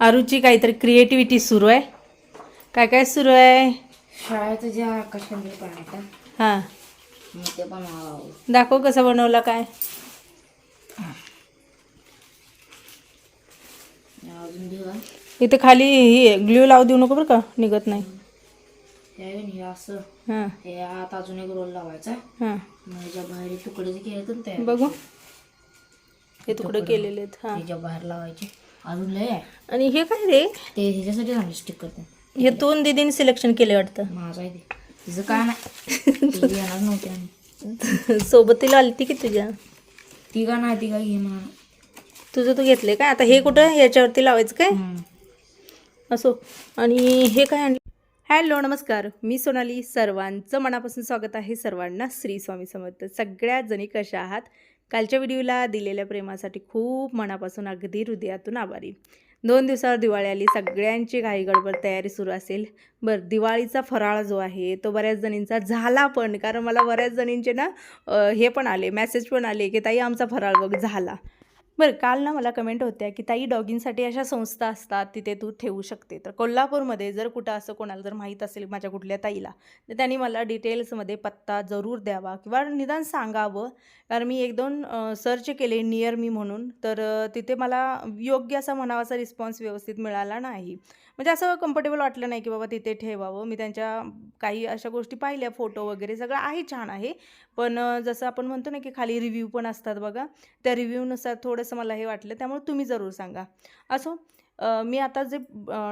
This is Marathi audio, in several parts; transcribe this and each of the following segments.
आरूची काहीतरी क्रिएटिव्हिटी सुरू आहे. काय काय सुरू आहे? शाळेत ज्या आकाशकंदील पाण्याचा हां. मग ते बनवावं दाखव कसं बनवला काय. अजून इथे खाली ही ग्ल्यू लावू देऊ नको बरं का निघत नाही. हे असं. हां. हे आत अजून एक रोल लावायचा हां. मग ह्याच्या बाहेर हे तुकडे जे केले तर ते. बघू. हे तुकडे केलेले आहेत हां. ह्याच्या बाहेर लावायचे. अजून लय आहे. आणि हे काय रे? ते ह्याच्यासाठी झाले स्टिकर ते हे दोन दिदीने सिलेक्शन केले वाटतं. माझं आहे ते. तिचं काय नाही. ती येणार नव्हती आणि. सोबतीला आली ती की तुझ्या? ती का नाही ती का घे म्हणा तुझं तू घेतले काय? आता हे कुठं? याच्यावरती लावायचं काय? असो. आणि हे काय आणलं? हॅलो नमस्कार. मी सोनाली. सर्वांचं मनापासून स्वागत आहे. सर्वांना श्री स्वामी समर्थ. सगळ्यात जणी कशा आहात? कालच्या व्हिडिओला दिलेल्या प्रेमासाठी खूप मनापासून अगदी हृदयातून आभारी. दोन दिवसावर दिवाळी आली सगळ्यांची घाई गडबड तयारी सुरू असेल. बरं दिवाळीचा फराळ जो आहे तो बऱ्याच जणींचा झाला पण कारण मला बऱ्याच जणींचे ना हे पण आले मेसेज पण आले की ताई आमचा फराळ बघ झाला. बरं काल ना मला कमेंट होत्या की ताई डॉगिंगसाठी अशा संस्था असतात तिथे तू ठेवू शकते. तर कोल्हापूरमध्ये जर कुठं असं कोणाला जर माहीत असेल माझ्या कुठल्या ताईला तर त्यांनी मला डिटेल्समध्ये पत्ता जरूर द्यावा किंवा निदान सांगावं. कारण मी एक दोन सर्च केले नियर मी म्हणून तर तिथे मला योग्य असा म्हणावाचा रिस्पॉन्स व्यवस्थित मिळाला नाही. म्हणजे असं कम्फर्टेबल वाटलं नाही की बाबा तिथे ठेवावं. मी त्यांच्या काही अशा गोष्टी पाहिल्या फोटो वगैरे सगळं आहे छान आहे. पण जसं आपण म्हणतो ना की खाली रिव्ह्यू पण असतात बघा. त्या रिव्ह्यूनुसार थोडंसं मला हे वाटलं त्यामुळे तुम्ही जरूर सांगा. असो मी आता जे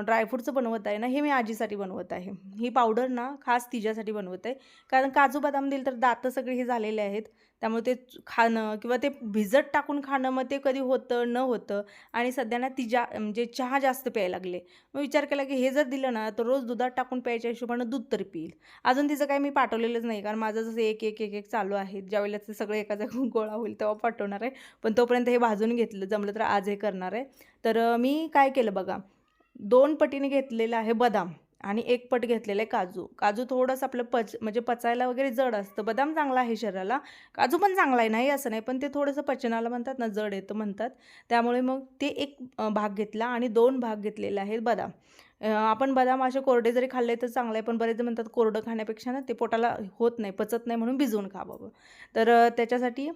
ड्रायफ्रूटचं बनवत आहे ना हे मी आजीसाठी बनवत आहे. ही पावडर ना खास तिच्यासाठी बनवत आहे. कारण काजू बदाम दिल तर दातं सगळे हे झालेले आहेत. त्यामुळे ते खाणं किंवा ते भिजत टाकून खाणं मग ते कधी होतं न होतं आणि सध्या ना ती जा म्हणजे चहा जास्त प्यायला लागले. मग विचार केला की हे जर दिलं ना तर रोज दुधात टाकून प्यायच्या हिशोबानं दूध तरी पिईल. अजून तिचं काही मी पाठवलेलंच नाही कारण माझं जसं एक एक एक एक चालू आहे. ज्यावेळेला ते सगळं एका जागून गोळा होईल तेव्हा पाठवणार आहे. पण तोपर्यंत हे भाजून घेतलं जमलं तर आज हे करणार आहे. तर मी काय केलं बघा दोन पटीने घेतलेलं आहे बदाम. आणि एक पट घेतलेलं आहे काजू. काजू थोडंसं आपलं पच म्हणजे पचायला वगैरे जड असतं. बदाम चांगला आहे शरीराला. काजू पण चांगला आहे नाही असं नाही पण ते थोडंसं पचनाला म्हणतात ना जड येतं म्हणतात. त्यामुळे मग ते एक भाग घेतला आणि दोन भाग घेतलेले आहेत बदाम. आपण बदाम असे कोरडे जरी खाल्ले तर चांगलं आहे पण बरेच म्हणतात कोरडं खाण्यापेक्षा ना ते पोटाला होत नाही पचत नाही म्हणून भिजवून खावं तर त्याच्यासाठी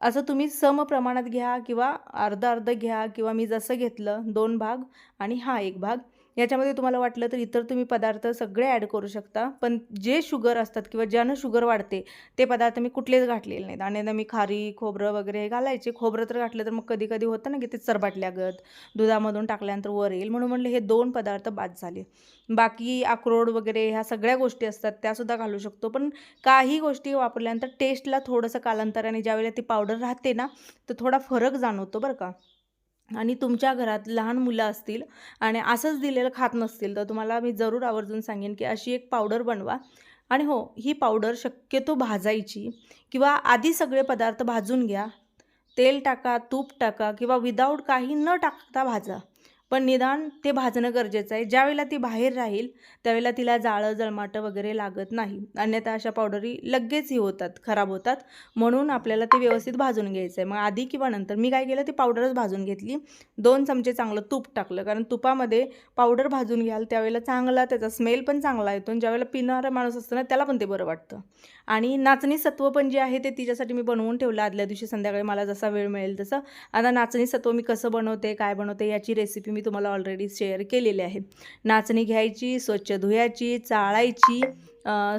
असं तुम्ही सम प्रमाणात घ्या किंवा अर्धा अर्ध घ्या किंवा मी जसं घेतलं दोन भाग आणि हा एक भाग. याच्यामध्ये तुम्हाला वाटलं तर इतर तुम्ही पदार्थ सगळे ॲड करू शकता. पण जे शुगर असतात किंवा ज्यानं शुगर वाढते ते पदार्थ मी कुठलेच घातलेले नाहीत. आणि आता मी खारी खोबरं वगैरे हे घालायचे. खोबरं तर घातलं तर मग कधी कधी होतं ना की ते चरबाटल्यागत दुधामधून टाकल्यानंतर वर येईल. म्हणून म्हणलं हे दोन पदार्थ बाद झाले. बाकी अक्रोड वगैरे ह्या सगळ्या गोष्टी असतात त्यासुद्धा घालू शकतो. पण काही गोष्टी वापरल्यानंतर टेस्टला थोडंसं कालांतराने ज्यावेळेला ती पावडर राहते ना तर थोडा फरक जाणवतो बरं का. आणि तुमच्या घरात लहान मुलं असतील आणि असंच दिलेलं खात नसतील तर तुम्हाला मी जरूर आवर्जून सांगेन की अशी एक पावडर बनवा. आणि हो ही पावडर शक्यतो भाजायची किंवा आधी सगळे पदार्थ भाजून घ्या. तेल टाका तूप टाका किंवा विदाऊट काही न टाकता भाजा. पण निदान ते भाजणं गरजेचं आहे. ज्यावेळेला ती बाहेर राहील त्यावेळेला तिला जाळं जळमाटं वगैरे लागत नाही. अन्यथा अशा पावडरी लगेच ही होतात खराब होतात. म्हणून आपल्याला ते व्यवस्थित भाजून घ्यायचं आहे. मग आधी किंवा नंतर मी काय केलं ती पावडरच भाजून घेतली. दोन चमचे चांगलं तूप टाकलं. कारण तुपामध्ये पावडर भाजून घ्याल त्यावेळेला चांगला त्याचा स्मेल पण चांगला येतो आणि ज्यावेळेला पिणारा माणूस असतो ना त्याला पण ते बरं वाटतं. आणि नाचणी सत्व पण जे आहे ते तिच्यासाठी मी बनवून ठेवलं आदल्या दिवशी संध्याकाळी मला जसा वेळ मिळेल तसं. आता नाचणी सत्व मी कसं बनवते काय बनवते याची रेसिपी मी तुम्हाला ऑलरेडी शेअर केलेले आहे नाचणी घ्यायची स्वच्छ धुयाची चाळायची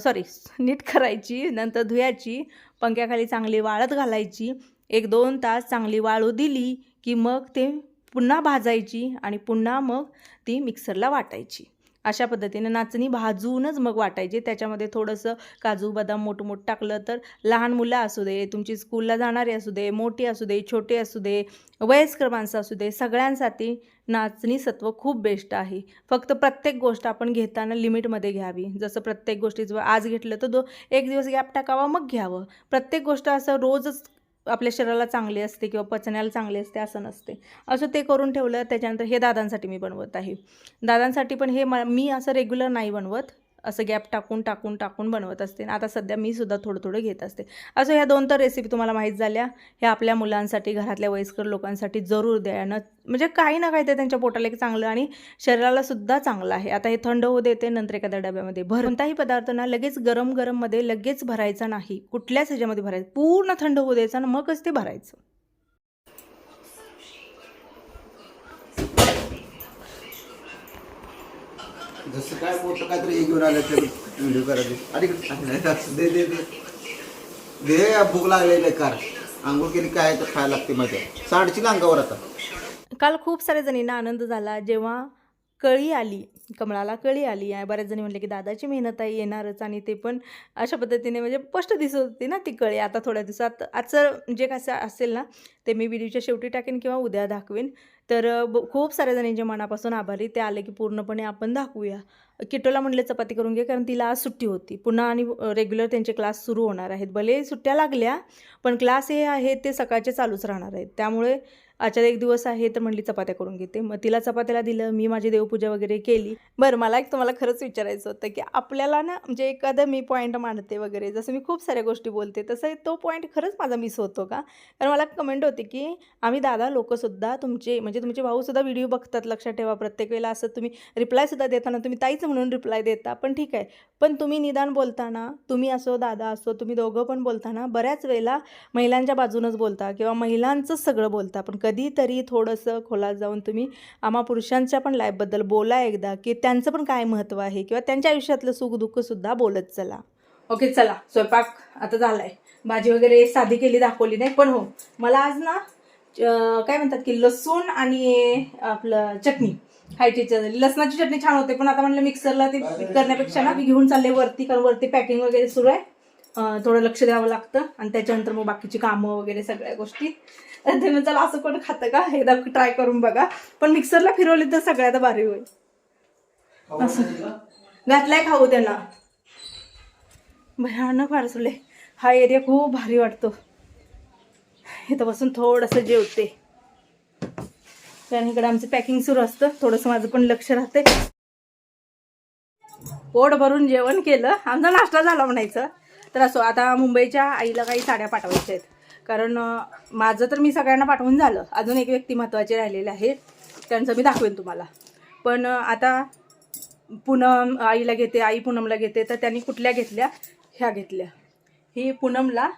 सॉरी नीट करायची नंतर धुयाची पंख्याखाली चांगली वाळत घालायची. एक दोन तास चांगली वाळू दिली की मग ते पुन्हा भाजायची आणि पुन्हा मग ती मिक्सरला वाटायची. अशा पद्धतीने नाचणी भाजूनच मग वाटायची. त्याच्यामध्ये थोडंसं काजू बदाम मोठं मोठं टाकलं तर लहान मुलं असू दे तुमची स्कूलला जाणारी असू दे मोठी असू दे छोटे असू दे वयस्कर माणसं असू दे सगळ्यांसाठी नाचणी सत्व खूप बेस्ट आहे. फक्त प्रत्येक गोष्ट आपण घेताना लिमिटमध्ये घ्यावी. जसं प्रत्येक गोष्टीचं आज घेतलं तर दो एक दिवस गॅप टाकावा मग घ्यावं. प्रत्येक गोष्ट असं रोजच आपल्या शरीराला चांगली असते किंवा पचण्याला चांगली असते असं नसते. असं ते करून ठेवलं त्याच्यानंतर हे दादांसाठी मी बनवत आहे. दादांसाठी पण हे म मी असं रेग्युलर नाही बनवत. असं गॅप टाकून टाकून टाकून बनवत असते. आणि आता सध्या मी सुद्धा थोडं थोडं घेत असते. असं ह्या दोन तर रेसिपी तुम्हाला माहीत झाल्या. ह्या आपल्या मुलांसाठी घरातल्या वयस्कर लोकांसाठी जरूर द्या. न म्हणजे काही ना काही ते त्यांच्या पोटाला एक चांगलं आणि शरीराला सुद्धा चांगलं आहे. आता हे थंड होऊ देते नंतर एखाद्या डब्यामध्ये भर. कोणताही पदार्थ ना लगेच गरम गरममध्ये लगेच भरायचा नाही. कुठल्याच ह्याच्यामध्ये भरायचं. पूर्ण थंड होऊ द्यायचं ना मगच ते भरायचं. जसं काय मोठं काहीतरी हे घेऊन आलं ते व्हिडिओ करायचे. अरे दे दे दे. दे भूक लागलेली बेकार आंघोळ केली काय तर खायला लागते माझ्या. साडची अंगावर आता. काल खूप साऱ्या जणींना आनंद झाला. जेव्हा कळी आली कमळाला कळी आली आहे बऱ्याच जणी म्हटले की दादाची मेहनत आहे येणारच. आणि ते पण अशा पद्धतीने म्हणजे स्पष्ट दिसत होती ना ती कळी. आता थोड्या दिवसात आजचं जे कसं असेल ना ते मी व्हिडिओच्या शेवटी टाकेन किंवा उद्या दाखवेन. तर खूप साऱ्या जणींच्या मनापासून आभारी. ते आले की पूर्णपणे आपण दाखवूया. किटोला म्हणले चपाती करून घे कारण तिला आज सुट्टी होती. पुन्हा आणि रेग्युलर त्यांचे क्लास सुरू होणार आहेत. भले सुट्ट्या लागल्या पण क्लास हे आहेत ते सकाळचे चालूच राहणार आहेत. त्यामुळे आजच्या एक दिवस आहे तर म्हणली चपात्या करून घेते. मग तिला चपात्याला दिलं मी माझी देवपूजा वगैरे केली. बरं मला एक तुम्हाला खरंच विचारायचं होतं की आपल्याला ना म्हणजे एखादं मी पॉईंट मांडते वगैरे जसं मी खूप साऱ्या गोष्टी बोलते तसं तो पॉईंट खरंच माझा मिस होतो का? कारण मला कमेंट होती की आम्ही दादा लोकंसुद्धा तुमचे म्हणजे तुमचे भाऊसुद्धा व्हिडिओ बघतात लक्षात ठेवा प्रत्येक वेळेला असं तुम्ही रिप्लायसुद्धा देताना तुम्ही ताईच म्हणून रिप्लाय देता पण ठीक आहे. पण तुम्ही निदान बोलताना तुम्ही असो दादा असो तुम्ही दोघं पण बोलताना बऱ्याच वेळेला महिलांच्या बाजूनच बोलता किंवा महिलांचंच सगळं बोलता पण कधीतरी थोडंसं खोलात जाऊन तुम्ही आम्हा पुरुषांच्या पण लाईफबद्दल बोला एकदा की त्यांचं पण काय महत्त्व आहे? किंवा त्यांच्या आयुष्यातलं सुखदुःखसुद्धा बोलत चला. ओके चला. स्वयंपाक आता झालाय. भाजी वगैरे साधी केली दाखवली नाही पण हो. मला आज ना काय म्हणतात की लसूण आणि आपलं चटणी. खायची इच्छा झाली लसणाची चटणी छान होते पण आता म्हणलं मिक्सरला ते करण्यापेक्षा ना मी घेऊन चालले वरती कारण वरती पॅकिंग वगैरे सुरू आहे. थोडं लक्ष द्यावं लागतं आणि त्याच्यानंतर मग बाकीची कामं वगैरे सगळ्या गोष्टी. ते चला असं कोण खातं का? एकदा ट्राय करून बघा. पण मिक्सरला फिरवली तर सगळ्यात भारी होईल. असं. घातलाय खाऊ त्यांना. भयानक फारसले हा एरिया खूप भारी वाटतो. इथं बसून थोडंसं जेवते. कारण इकडे आमचं पॅकिंग सुरू असतं. थोडंसं माझं पण लक्ष राहते पोट भरून जेवण केलं. आमचा नाश्ता झाला म्हणायचं. तर असो आता मुंबईच्या आईला काही साड्या पाठवायच्या आहेत. कारण माझं तर मी सगळ्यांना पाठवून झालं. अजून एक व्यक्ती महत्त्वाची राहिलेले आहे त्यांचं मी दाखवेन तुम्हाला. पण आता पूनम आईला घेते आई पूनमला घेते तर त्यांनी कुठल्या घेतल्या? ह्या घेतल्या. ही पूनमला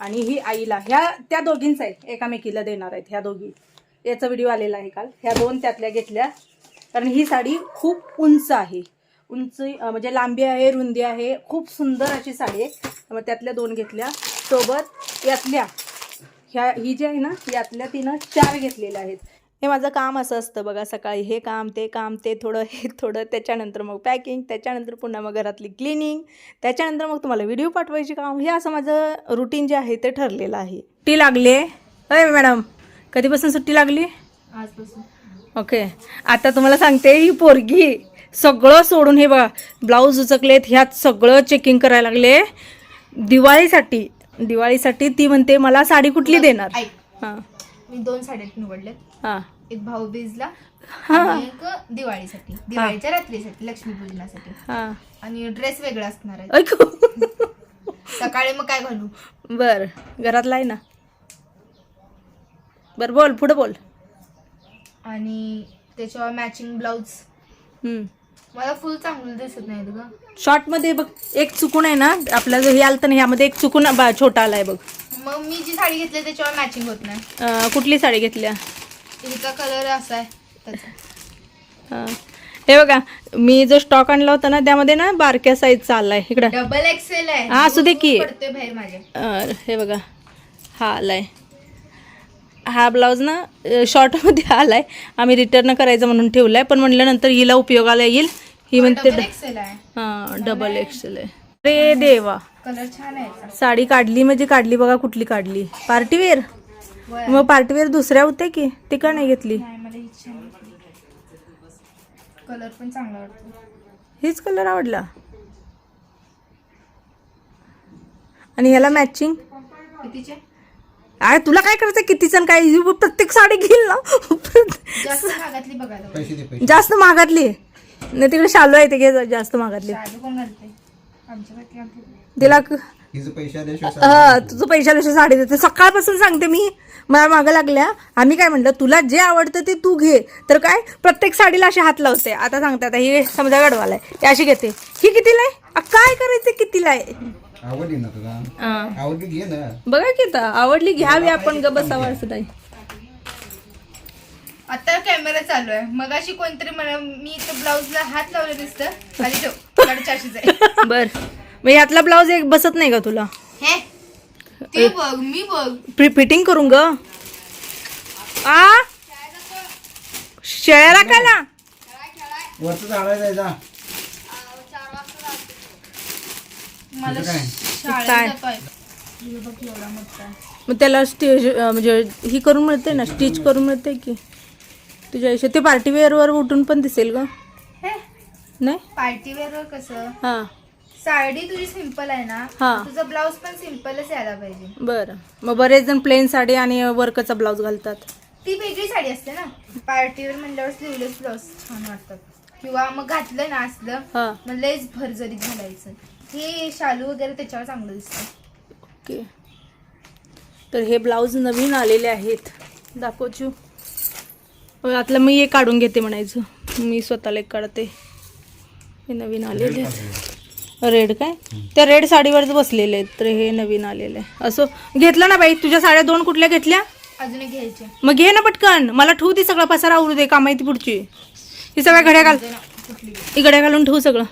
आणि ही आईला. ह्या त्या दोघींच आहे एकामेकीला देणार आहेत ह्या दोघी. याचा व्हिडिओ आलेला आहे काल. ह्या दोन त्यातल्या घेतल्या. कारण ही साडी खूप उंच आहे. उंच म्हणजे लांबी आहे रुंदी आहे. खूप सुंदर अशी साडी आहे. मग त्यातल्या दोन घेतल्या. सोबत यातल्या. ह्या ही जी आहे ना यातल्या तिनं चार घेतलेल्या आहेत. हे माझं काम असं असतं बघा सकाळी हे काम ते काम ते थोडं हे थोडं. त्याच्यानंतर मग पॅकिंग त्याच्यानंतर पुन्हा मग घरातली क्लिनिंग त्याच्यानंतर मग तुम्हाला व्हिडिओ पाठवायची काम. हे असं माझं रुटीन जे आहे ते ठरलेलं आहे. सुट्टी लागली आहे. अय मॅडम कधीपासून सुट्टी लागली? आजपासून. ओके आता तुम्हाला सांगते ही पोरगी. सगळं सोडून हे बघा ब्लाऊज उचकलेत ह्यात सगळं चेकिंग करायला लागले. दिवाळीसाठी दिवाळीसाठी ती म्हणते मला साडी कुठली देणार? हां. मी दोन साड्या निवडल्यात हां. एक भाऊबीजला हा. आणि एक दिवाळीसाठी दिवाळीच्या रात्रीसाठी लक्ष्मीपूजनासाठी. हां. आणि ड्रेस वेगळा असणार आहे. सकाळी मग काय घालू? बर घरातला आहे ना? बर बोल पुढं बोल. आणि त्याच्यावर मॅचिंग ब्लाऊज हम्म. मला फुल चांगलं दिसत नाही ग शॉर्टमध्ये बघ एक चुकून आहे ना आपला जो हे आलं तर ह्यामध्ये एक चुकून छोटा आलाय बघ. मग मी जी साडी घेतली त्याच्यावर मॅचिंग होत नाही. अं, कुठली साडी घेतल्या? तिचा कलर असा आहे त्याचा. हां. हे बघा मी जो स्टॉक आणला होता ना त्यामध्ये ना बारक्या साईजचा आलाय इकडं. डबल एक्सेल आहे. हा, असू दे की. पडतोय बाहेर माझ्या अं, हे बघा हा आलाय. हा ब्लाऊज ना शॉर्टमध्ये आलाय. आम्ही रिटर्न करायचं म्हणून ठेवलाय. पण म्हणलं नंतर हिला उपयोगाला येईल. ही म्हणते डबल एक्सेल आहे. हां डबल एक्सेल आहे. रे देवा. कलर छान आहे. याचा. साडी काढली म्हणजे काढली बघा कुठली काढली. पार्टीवेअर. मग पार्टीवेअर दुसऱ्या होत्या की? ती का नाही घेतली. कलर पण चांगला हीच कलर आवडला. आणि ह्याला मॅचिंग कितीचे? अरे तुला काय करायचं किती जण काय? प्रत्येक साडी घेईल ना? जास्त महागातली नाही तिकडे शालू आहे ते घे जास्त मागातली शालू कोण घालते आमच्यासाठी घालते तिला हा तुझं पैशापेक्षा साडी देते. सकाळपासून सांगते मी. मला मागं लागल्या. आम्ही काय म्हणलं तुला जे आवडतं ते तू घे. तर काय? प्रत्येक साडीला असे हात लावते. आता सांगते आता ही समजा गडवाला आहे. ती अशी घेते. ही कितीला आहे? अ, काय करायचं कितीला आहे? आवडली ना तुला? हा. आवडली घे ना. बघा की आता आवडली घ्यावी आपण ग बसावं असं नाही आता कॅमेरा चालू आहे. मग अशी कोणतरी मला मी इथं ब्लाऊजला हात लावलं दिसतं. साडेचारशेच आहे. बर. मग यातला ब्लाऊज एक बसत नाही का तुला? हे? ते बघ मी बघ. प्री फिटिंग करून ग. आ? शेळ्याला वरचं झाडायला जायचा मला काय? शाळेत काय? जातोय. हे बघ एवढा मोठा मग त्याला स्टेज म्हणजे ही करून मिळते ना? स्टिच करून मिळते की? तुझ्या आयुष्यात? ते पार्टी वेअरवर उठून पण दिसेल ग. हे? नाही? पार्टी वेअर कसं? हां. साडी तुझी सिंपल आहे ना? हा. तुझा ब्लाऊज पण सिंपलच यायला पाहिजे. बरं. मग बरेच जण प्लेन साडी आणि वर्कचा ब्लाऊज घालतात. ती वेगळी साडी असते ना? पार्टीवर म्हणल्यावर स्लीवलेस ब्लाऊज छान वाटतात. किंवा मग घातलं ना असलं हां. मग लयच भरजरीत घालायचं. हे शालू वगैरे त्याच्यावर चांगलं दिसतं. ओके. तर हे ब्लाऊज नवीन आलेले आहेत. दाखवचू. आतलं मी एक काढून घेते म्हणायचं. मी स्वतःला एक काढते. हे नवीन आलेले. आहेत रेड काय? त्या रेड साडीवरच बसलेले आहेत. तर हे नवीन आलेले. आहे असो. घेतलं ना बाई? तुझ्या साड्या दोन कुठल्या घेतल्या? अजून एक घ्यायचे. मग घे ना पटकन. मला ठेवू दे सगळा. पसारा आवरू दे. कामाई ती पुढची. ही सगळ्या घड्या घाल. ही घड्या घालून ठेवू सगळं.